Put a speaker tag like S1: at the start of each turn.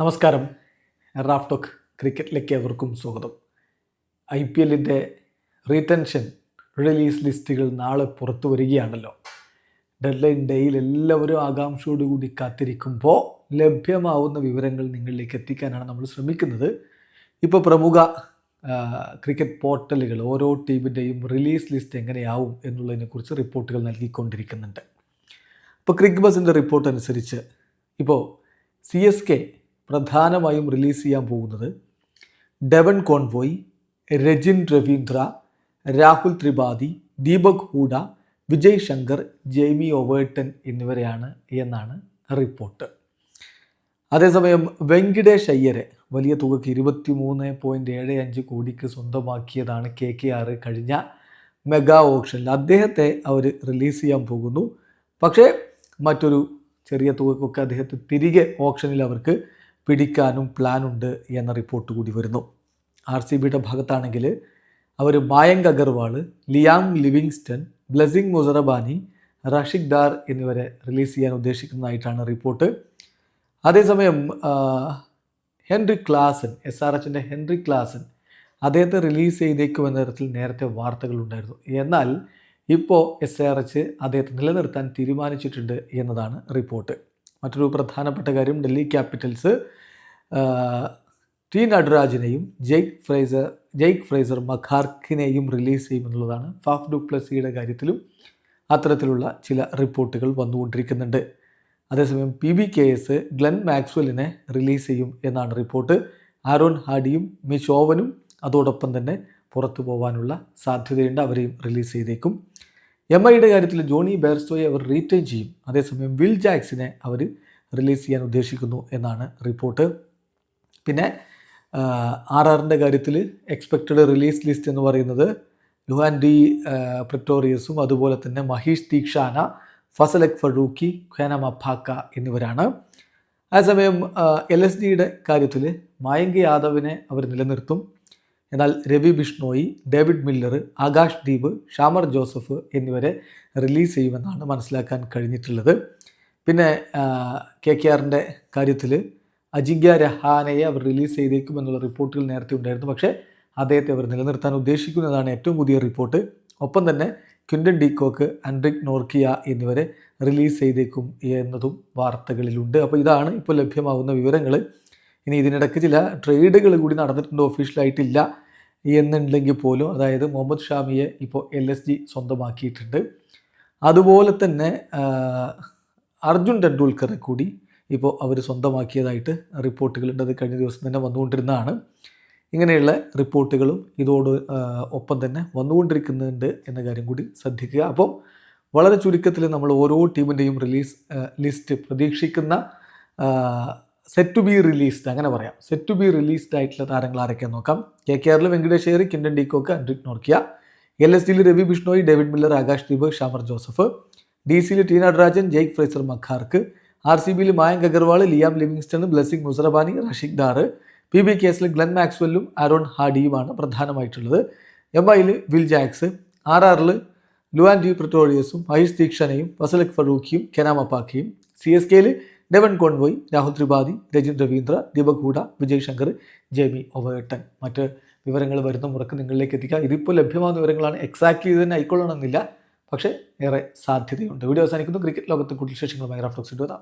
S1: നമസ്കാരം. റാഫ്ടോക്ക് ക്രിക്കറ്റിലേക്ക് അവർക്കും സ്വാഗതം. ഐ പി എല്ലിന്റെ റീടെൻഷൻ റിലീസ് ലിസ്റ്റുകൾ നാളെ പുറത്തു വരികയാണല്ലോ. ഡെഡ്ലൈൻ ഡേയിൽ എല്ലാവരും ആകാംക്ഷയോടുകൂടി കാത്തിരിക്കുമ്പോൾ ലഭ്യമാവുന്ന വിവരങ്ങൾ നിങ്ങളിലേക്ക് എത്തിക്കാനാണ് നമ്മൾ ശ്രമിക്കുന്നത്. ഇപ്പോൾ പ്രമുഖ ക്രിക്കറ്റ് പോർട്ടലുകൾ ഓരോ ടീമിന്റെയും റിലീസ് ലിസ്റ്റ് എങ്ങനെയാവും എന്നുള്ളതിനെക്കുറിച്ച് റിപ്പോർട്ടുകൾ നൽകിക്കൊണ്ടിരിക്കുന്നുണ്ട്. ഇപ്പോൾ ക്രിക്ക് ബസിന്റെ റിപ്പോർട്ട് അനുസരിച്ച് ഇപ്പോൾ സി എസ് കെ പ്രധാനമായും റിലീസ് ചെയ്യാൻ പോകുന്നത് Devon Conway Rachin Ravindra Rahul Tripathi Deepak Hooda Vijay Shankar Jamie Overton എന്നിവരെയാണ് എന്നാണ് റിപ്പോർട്ട്. അതേസമയം വെങ്കിടേഷ് അയ്യരെ വലിയ തുകയ്ക്ക് ഇരുപത്തി മൂന്ന് പോയിന്റ് ഏഴ് അഞ്ച് കോടിക്ക് സ്വന്തമാക്കിയതാണ് കെ കെ ആർ കഴിഞ്ഞ മെഗാ ഓപ്ഷനിൽ. അദ്ദേഹത്തെ അവർ റിലീസ് ചെയ്യാൻ പോകുന്നു. പക്ഷേ മറ്റൊരു ചെറിയ തുകക്കൊക്കെ അദ്ദേഹത്തെ തിരികെ ഓപ്ഷനിൽ അവർക്ക് പിടിക്കാനും പ്ലാൻ ഉണ്ട് എന്ന റിപ്പോർട്ട് കൂടി വരുന്നു. ആർ സി ബിയുടെ ഭാഗത്താണെങ്കിൽ അവർ Mayank Agarwal Liam Livingstone Blessing Muzarabani Rasikh Dar എന്നിവരെ റിലീസ് ചെയ്യാൻ ഉദ്ദേശിക്കുന്നതായിട്ടാണ് റിപ്പോർട്ട്. അതേസമയം ഹെൻറി ക്ലാസൻ എസ് ആർ എച്ചിന്റെ ഹെൻറി ക്ലാസൻ അദ്ദേഹത്തെ റിലീസ് ചെയ്തേക്കുമെന്ന തരത്തിൽ നേരത്തെ വാർത്തകളുണ്ടായിരുന്നു. എന്നാൽ ഇപ്പോൾ എസ് ആർ എച്ച് അദ്ദേഹത്തെ നിലനിർത്താൻ തീരുമാനിച്ചിട്ടുണ്ട് എന്നതാണ് റിപ്പോർട്ട്. മറ്റൊരു പ്രധാനപ്പെട്ട കാര്യം ഡൽഹി ക്യാപിറ്റൽസ് ടി നടരാജിനെയും ജെയ്ക്ക് ഫ്രൈസർ ജെയ്ക്ക് ഫ്രൈസർ മഖാർക്കിനെയും റിലീസ് ചെയ്യുമെന്നുള്ളതാണ് ഫാഫ് ഡുപ്ലസിയുടെ കാര്യത്തിലും അത്തരത്തിലുള്ള ചില റിപ്പോർട്ടുകൾ വന്നുകൊണ്ടിരിക്കുന്നുണ്ട്. അതേസമയം P B K S Glenn മാക്സ്വെല്ലിനെ release ചെയ്യും എന്നാണ് റിപ്പോർട്ട്. ആരോൺ ഹാഡിയും മിഷോവനും അതോടൊപ്പം തന്നെ പുറത്തു പോകാനുള്ള സാധ്യതയുണ്ട്. അവരെയും റിലീസ് ചെയ്തേക്കും. എം ഐയുടെ കാര്യത്തിൽ ജോണി ബെയർസ്റ്റോയെ അവർ റീറ്റെയിൻ ചെയ്യും. അതേസമയം വിൽ ജാക്സിനെ അവർ റിലീസ് ചെയ്യാൻ ഉദ്ദേശിക്കുന്നു എന്നാണ് റിപ്പോർട്ട്. പിന്നെ ആർ ആറിന്റെ കാര്യത്തിൽ എക്സ്പെക്റ്റഡ് റിലീസ് ലിസ്റ്റ് എന്ന് പറയുന്നത് ലുഹാൻ ഡി പ്രിറ്റോറിയസും അതുപോലെ തന്നെ മഹീഷ് ദീക്ഷാന ഫസലക് ഫറൂഖി ഖാനമ മഫാക്ക എന്നിവരാണ്. അതേസമയം എൽ എസ് ഡിയുടെ കാര്യത്തിൽ മായങ്ക യാദവിനെ അവർ നിലനിർത്തും. എന്നാൽ Ravi Bishnoi David Miller Akash Deep Shamar Joseph എന്നിവരെ റിലീസ് ചെയ്യുമെന്നാണ് മനസ്സിലാക്കാൻ കഴിഞ്ഞിട്ടുള്ളത്. പിന്നെ കെ കെ ആറിന്റെ കാര്യത്തിൽ അജിങ്ക്യ രഹാനയെ അവർ റിലീസ് ചെയ്തേക്കുമെന്നുള്ള റിപ്പോർട്ടുകൾ നേരത്തെ ഉണ്ടായിരുന്നു. പക്ഷേ അദ്ദേഹത്തെ അവർ നിലനിർത്താൻ ഉദ്ദേശിക്കുന്നതാണ് ഏറ്റവും പുതിയ റിപ്പോർട്ട്. ഒപ്പം തന്നെ ക്വിൻഡൻ ഡീകോക്ക് ആൻഡ്രിക് നോർക്കിയ എന്നിവരെ റിലീസ് ചെയ്തേക്കും എന്നതും വാർത്തകളിലുണ്ട്. അപ്പോൾ ഇതാണ് ഇപ്പോൾ ലഭ്യമാകുന്ന വിവരങ്ങൾ. ഇനി ഇതിനിടയ്ക്ക് ചില ട്രേഡുകൾ കൂടി നടന്നിട്ടുണ്ട് ഒഫീഷ്യലായിട്ടില്ല എന്നുണ്ടെങ്കിൽ പോലും അതായത് മുഹമ്മദ് ഷാമിയെ ഇപ്പോൾ എൽ എസ് ജി സ്വന്തമാക്കിയിട്ടുണ്ട്. അതുപോലെ തന്നെ അർജുൻ ടെണ്ടുൽക്കറെ കൂടി ഇപ്പോൾ അവർ സ്വന്തമാക്കിയതായിട്ട് റിപ്പോർട്ടുകളുണ്ട് അത് കഴിഞ്ഞ ദിവസം തന്നെ വന്നുകൊണ്ടിരുന്നതാണ്. ഇങ്ങനെയുള്ള റിപ്പോർട്ടുകളും ഇതോട് ഒപ്പം തന്നെ വന്നുകൊണ്ടിരിക്കുന്നുണ്ട് എന്ന കാര്യം കൂടി ശ്രദ്ധിക്കുക. അപ്പം വളരെ ചുരുക്കത്തിൽ നമ്മൾ ഓരോ ടീമിന്റെയും റിലീസ് ലിസ്റ്റ് പ്രതീക്ഷിക്കുന്ന സെറ്റ് ടു ബി റിലീസ്ഡ് അങ്ങനെ പറയാം. സെറ്റ് ടു ബി റിലീസ്ഡ് ആയിട്ടുള്ള താരങ്ങൾ ആരൊക്കെയാണ് നോക്കാം. കെ കെ ആറിൽ Venkatesh Iyer Quinton de Kock Anrich Nortje. L S ഡിയിൽ Ravi Bishnoi David Miller Akash Deep Shamar Joseph. D സിയിൽ T Natarajan Jake Fraser McGurk. R C ബിയിൽ Mayank Agarwal Liam Livingstone Blessing Muzarabani Rasheed Dar P B കേസിൽ Glenn മാക്സ്വെല്ലും Aaron ഹാഡിയുമാണ് പ്രധാനമായിട്ടുള്ളത്. M ഐയിൽ Will Jacks. R ആറിൽ ലുവാൻ D പ്രിട്ടോറിയസും മഹേഷ് ദീക്ഷനയും വസലക് ഫറൂഖിയും കെനാമപ്പാക്കിയും സി എസ് കെയിൽ Devon Conway Rahul Tripathi Rachin Ravindra Deepak Hooda Vijay Shankar Jamie Overton മറ്റ് വിവരങ്ങൾ വരുന്ന മുറക്ക് നിങ്ങളിലേക്ക് എത്തിക്കാം. ഇതിപ്പോൾ ലഭ്യമാകുന്ന വിവരങ്ങളാണ്. എക്സാക്ട്ലി ഇത് തന്നെ ആയിക്കൊള്ളണമെന്നില്ല. പക്ഷേ ഏറെ സാധ്യതയുണ്ട്. വീഡിയോ അവസാനിക്കുന്നു. ക്രിക്കറ്റ് ലോകത്ത് കൂടുതൽ വിശേഷങ്ങളുമായി റഫ്ലക്സ് ഇടുക